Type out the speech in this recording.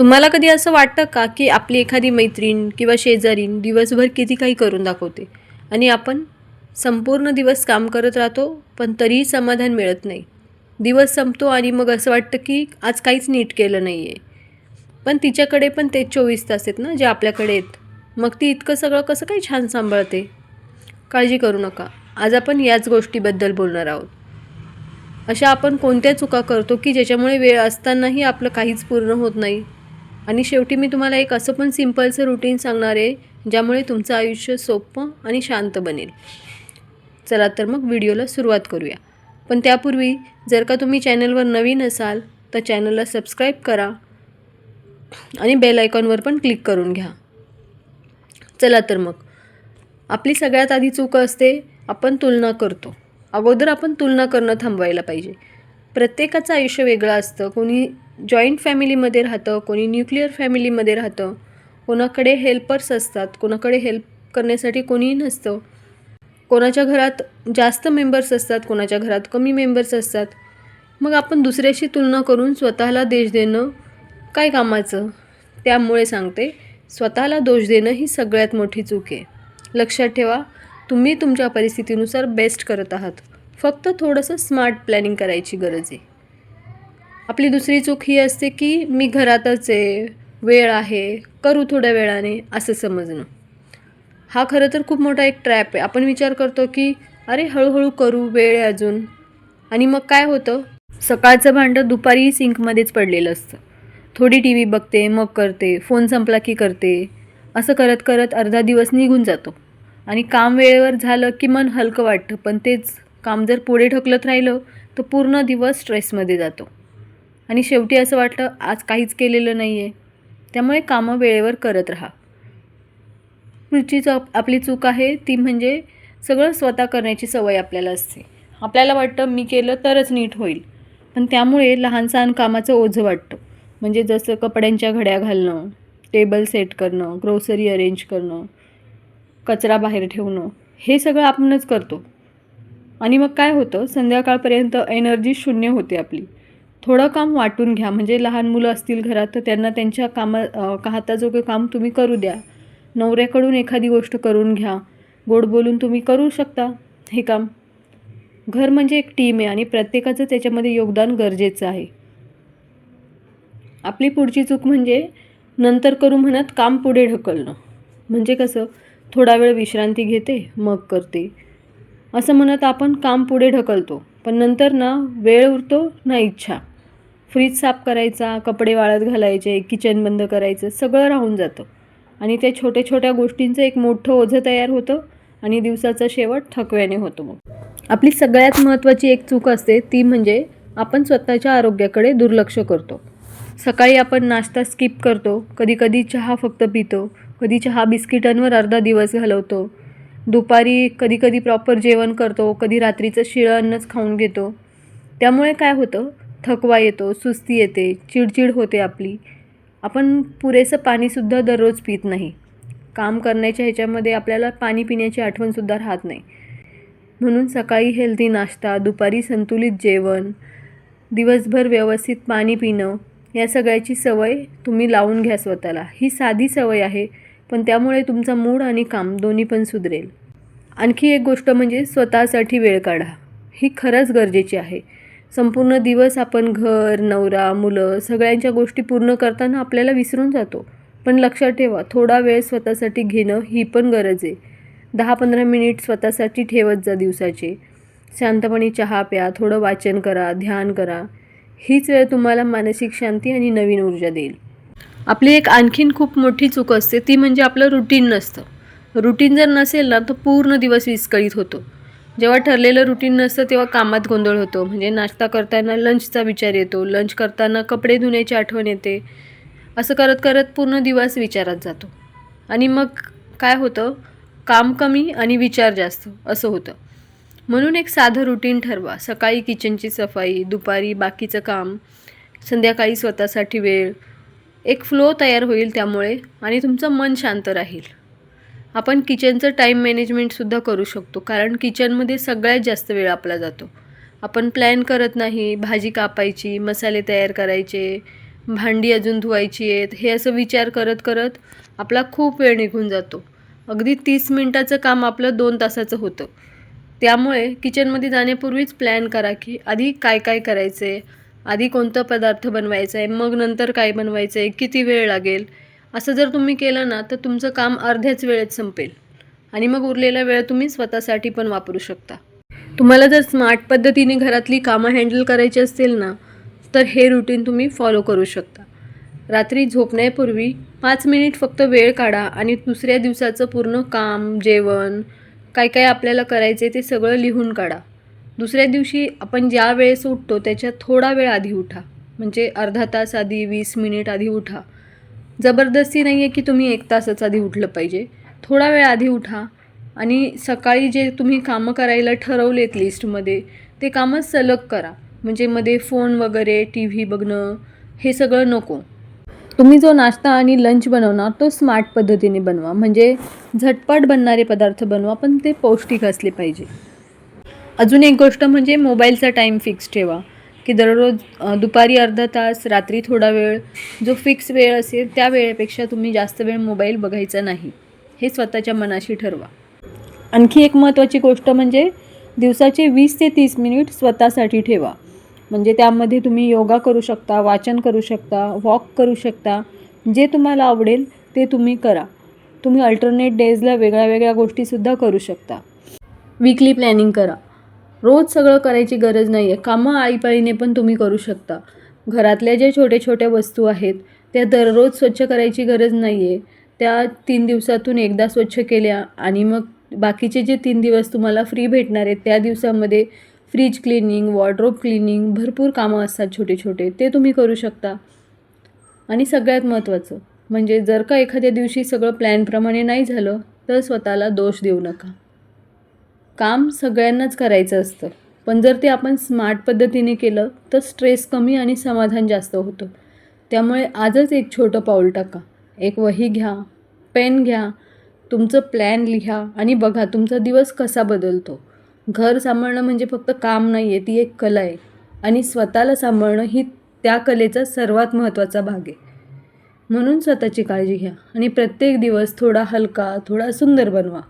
तुम्हाला कधी असं वाटतं का की आपली एखादी मैत्रीण किंवा शेजारीण दिवसभर किती काही करून दाखवते? आणि आपण संपूर्ण दिवस काम करत राहतो पण तरीही समाधान मिळत नाही. दिवस संपतो आणि मग असं वाटतं की आज काहीच नीट केलं नाही आहे पण तिच्याकडे पण ते चोवीस तास आहेत ना जे आपल्याकडे आहेत. मग ती इतकं सगळं कसं काही छान सांभाळते? काळजी करू नका. आज आपण याच गोष्टीबद्दल बोलणार आहोत. अशा आपण कोणत्या चुका करतो की ज्याच्यामुळे वेळ असतानाही आपलं काहीच पूर्ण होत नाही? आणि शेवटी मी तुम्हाला एक असं पण सिम्पलचं रुटीन सांगणार आहे ज्यामुळे तुमचं आयुष्य सोपं आणि शांत बनेल. चला तर मग व्हिडिओला सुरुवात करूया. पण त्यापूर्वी जर का तुम्ही चॅनलवर नवीन असाल तर चॅनलला सबस्क्राईब करा आणि बेल आयकॉनवर पण क्लिक करून घ्या. चला तर मग. आपली सगळ्यात आधी चूक असते आपण तुलना करतो. अगोदर आपण तुलना करणं थांबवायला पाहिजे. प्रत्येकाचं आयुष्य वेगळं असतं. कोणी जॉईंट फॅमिलीमध्ये राहतं कोणी न्यूक्लिअर फॅमिलीमध्ये राहतं. कोणाकडे हेल्पर्स असतात कोणाकडे हेल्प करण्यासाठी कोणीही नसतं. कोणाच्या घरात जास्त मेंबर्स असतात कोणाच्या घरात कमी मेंबर्स असतात. मग आपण दुसऱ्याशी तुलना करून स्वतःला देश देणं काय कामाचं? त्यामुळे सांगते स्वतःला दोष देणं ही सगळ्यात मोठी चूक आहे. लक्षात ठेवा तुम्ही तुमच्या परिस्थितीनुसार बेस्ट करत आहात. फक्त थोडंसं स्मार्ट प्लॅनिंग करायची गरज आहे. आपली दुसरी चूक ही असते की मी घरातच आहे वेळ आहे करू थोड्या वेळाने असं समजणं. हा खरं तर खूप मोठा एक ट्रॅप आहे. आपण विचार करतो की अरे हळूहळू करू वेळ आहे अजून. आणि मग काय होतं? सकाळचं भांडं दुपारी सिंकमध्येच पडलेलं असतं. थोडी टी व्ही बघते मग करते फोन संपला की करते. असं करत करत अर्धा दिवस निघून जातो. आणि काम वेळेवर झालं की मन हलकं वाटतं पण तेच काम जर पुढे ढकलत राहिलं तर पूर्ण दिवस स्ट्रेसमध्ये जातो. आणि शेवटी असं वाटतं आज काहीच केलेलं नाही आहे त्यामुळे कामं वेळेवर करत राहा. पुढची चूक आपली चूक आहे ती म्हणजे सगळं स्वतः करण्याची सवय आपल्याला असते. आपल्याला वाटतं मी केलं तरच नीट होईल. पण त्यामुळे लहान सहान कामाचं ओझं वाटतं. म्हणजे जसं कपड्यांच्या घड्या घालणं टेबल सेट करणं ग्रोसरी अरेंज करणं कचरा बाहेर ठेवणं हे सगळं आपणच करतो. आणि मग काय होतं? संध्याकाळपर्यंत एनर्जी शून्य होते आपली. थोडं काम वाटून घ्या. म्हणजे लहान मुलं असतील घरात तर त्यांना त्यांच्या कामा का हाताजोगं काम तुम्ही करू द्या. नवऱ्याकडून एखादी गोष्ट करून घ्या. गोड बोलून तुम्ही करू शकता हे काम. घर म्हणजे एक टीम आहे आणि प्रत्येकाचं त्याच्यामध्ये योगदान गरजेचं आहे. आपली पुढची चूक म्हणजे नंतर करू म्हणत काम पुढे ढकलणं. म्हणजे कसं? थोडा वेळ विश्रांती घेते मग करते. असं म्हणत आपण काम पुढे ढकलतो. पण नंतर ना वेळ उरतो ना इच्छा. फ्रीज साफ करायचा कपडे वाळत घालायचे किचन बंद करायचं सगळं राहून जातं. आणि त्या छोट्या छोट्या गोष्टींचं एक मोठं ओझं तयार होतं आणि दिवसाचा शेवट थकव्याने होतो मग. आपली सगळ्यात महत्त्वाची एक चूक असते ती म्हणजे आपण स्वतःच्या आरोग्याकडे दुर्लक्ष करतो. सकाळी आपण नाश्ता स्किप करतो कधी कधी चहा फक्त पितो कधी चहा बिस्किटांवर अर्धा दिवस घालवतो दुपारी कधी कधी प्रॉपर जेवण करतो कधी रात्रीचं शिळं अन्नच खाऊन घेतो. त्यामुळे काय होतं? थकवा येतो सुस्ती येते चिडचिड होते आपली. आपण पुरेसं पाणीसुद्धा दररोज पित नाही. काम करण्याच्या ह्याच्यामध्ये आपल्याला पाणी पिण्याची आठवणसुद्धा राहत नाही. म्हणून सकाळी हेल्दी नाश्ता दुपारी संतुलित जेवण दिवसभर व्यवस्थित पाणी पिणं या सगळ्याची सवय तुम्ही लावून घ्या स्वतःला. ही साधी सवय आहे. पण त्यामुळे तुमचा मूड आणि काम दोन्ही पण सुधरेल. आणखी एक गोष्ट म्हणजे स्वतःसाठी वेळ काढा. ही खरंच गरजेची आहे. संपूर्ण दिवस आपण घर नवरा मुलं सगळ्यांच्या गोष्टी पूर्ण करताना आपल्याला विसरून जातो. पण लक्षात ठेवा थोडा वेळ स्वतःसाठी घेणं ही पण गरज आहे. दहा पंधरा मिनिट स्वतःसाठी ठेवत जा दिवसाचे. शांतपणे चहा प्या थोडं वाचन करा ध्यान करा. हीच वेळ तुम्हाला मानसिक शांती आणि नवीन ऊर्जा देईल. आपली एक आणखीन खूप मोठी चूक असते ती म्हणजे आपलं रुटीन नसतं. रुटीन जर नसेल ना तर पूर्ण दिवस विस्कळीत होतो. जेव्हा ठरलेलं रुटीन नसतं तेव्हा कामात गोंधळ होतो. म्हणजे नाश्ता करताना लंचचा विचार येतो. लंच करताना कपडे धुण्याची आठवण येते. असं करत करत पूर्ण दिवस विचारात जातो. आणि मग काय होतं? काम कमी आणि विचार जास्त असं होतं. म्हणून एक साधं रुटीन ठरवा. सकाळी किचनची सफाई दुपारी बाकीचं काम संध्याकाळी स्वतःसाठी वेळ एक फ्लो तयार होईल त्यामुळे आणि तुमचं मन शांत राहील. आपण किचनचं टाईम मॅनेजमेंटसुद्धा करू शकतो कारण किचनमध्ये सगळ्यात जास्त वेळ आपला जातो. आपण प्लॅन करत नाही भाजी कापायची मसाले तयार करायचे भांडी अजून धुवायची आहेत हे असं विचार करत करत आपला खूप वेळ निघून जातो. अगदी तीस मिनटाचं काम आपलं दोन तासाचं होतं. त्यामुळे किचनमध्ये जाण्यापूर्वीच प्लॅन करा की आधी काय काय करायचं आहे आधी कोणता पदार्थ बनवायचा आहे मग नंतर काय बनवायचं आहे किती वेळ लागेल? असं जर तुम्ही केलं ना तर तुमचं काम अर्ध्याच वेळेत संपेल. आणि मग उरलेला वेळ तुम्ही स्वतःसाठी पण वापरू शकता. तुम्हाला जर स्मार्ट पद्धतीने घरातली कामं हँडल करायची असतील ना तर हे रुटीन तुम्ही फॉलो करू शकता. रात्री झोपण्यापूर्वी पाच मिनिट फक्त वेळ काढा आणि दुसऱ्या दिवसाचं पूर्ण काम जेवण काय काय आपल्याला करायचे ते सगळं लिहून काढा. दुसऱ्या दिवशी आपण ज्या वेळेस उठतो त्याच्या थोडा वेळ आधी उठा. म्हणजे अर्धा तास आधी वीस मिनिट आधी उठा. जबरदस्ती नाही आहे की तुम्ही एक तासच आधी उठलं पाहिजे. थोडा वेळ आधी उठा आणि सकाळी जे तुम्ही कामं करायला ठरवलेत लिस्टमध्ये ते कामं सलग करा. म्हणजे मध्ये फोन वगैरे टी व्ही बघणं हे सगळं नको. तुम्ही जो नाश्ता आणि लंच बनवणार तो स्मार्ट पद्धतीने बनवा. म्हणजे झटपट बनणारे पदार्थ बनवा पण ते पौष्टिक असले पाहिजे. अजून एक गोष्ट म्हणजे मोबाईलचा टाईम फिक्स ठेवा. की दररोज दुपारी अर्धा तास रात्री थोडा वेळ जो फिक्स वेळ असेल त्या वेळेपेक्षा तुम्ही जास्त वेळ मोबाईल बघायचा नाही. हे स्वतःच्या मनाशी ठरवा. आणखी एक महत्त्वाची गोष्ट म्हणजे दिवसाचे वीस ते तीस मिनिट स्वतःसाठी ठेवा. म्हणजे त्यामध्ये तुम्ही योगा करू शकता वाचन करू शकता वॉक करू शकता. जे तुम्हाला आवडेल ते तुम्ही करा. तुम्ही अल्टरनेट डेजला वेगळ्या वेगळ्या गोष्टीसुद्धा करू शकता. वीकली प्लॅनिंग करा. रोज सगळं करायची गरज नाही आहे कामं आईपाळीने पण तुम्ही करू शकता. घरातल्या ज्या छोट्या छोट्या वस्तू आहेत त्या दररोज स्वच्छ करायची गरज नाही आहे त्या तीन दिवसातून एकदा स्वच्छ केल्या आणि मग बाकीचे जे तीन दिवस तुम्हाला फ्री भेटणार आहेत त्या दिवसामध्ये फ्रीज क्लिनिंग वॉर्ड्रोब क्लिनिंग भरपूर कामं असतात छोटे छोटे ते तुम्ही करू शकता. आणि सगळ्यात महत्त्वाचं म्हणजे जर का एखाद्या दिवशी सगळं प्लॅनप्रमाणे नाही झालं तर स्वतःला दोष देऊ नका. काम सगळ्यांनाच करायचं असतं. पण जर ते आपण स्मार्ट पद्धतीने केलं तर स्ट्रेस कमी आणि समाधान जास्त होतं. त्यामुळे आजच एक छोटं पाऊल टाका. एक वही घ्या पेन घ्या तुमचं प्लॅन लिहा आणि बघा तुमचा दिवस कसा बदलतो. घर सांभाळणं म्हणजे फक्त काम नाही आहे ती एक कला आहे. आणि स्वतःला सांभाळणं ही त्या कलेचा सर्वात महत्त्वाचा भाग आहे. म्हणून स्वतःची काळजी घ्या आणि प्रत्येक दिवस थोडा हलका थोडा सुंदर बनवा.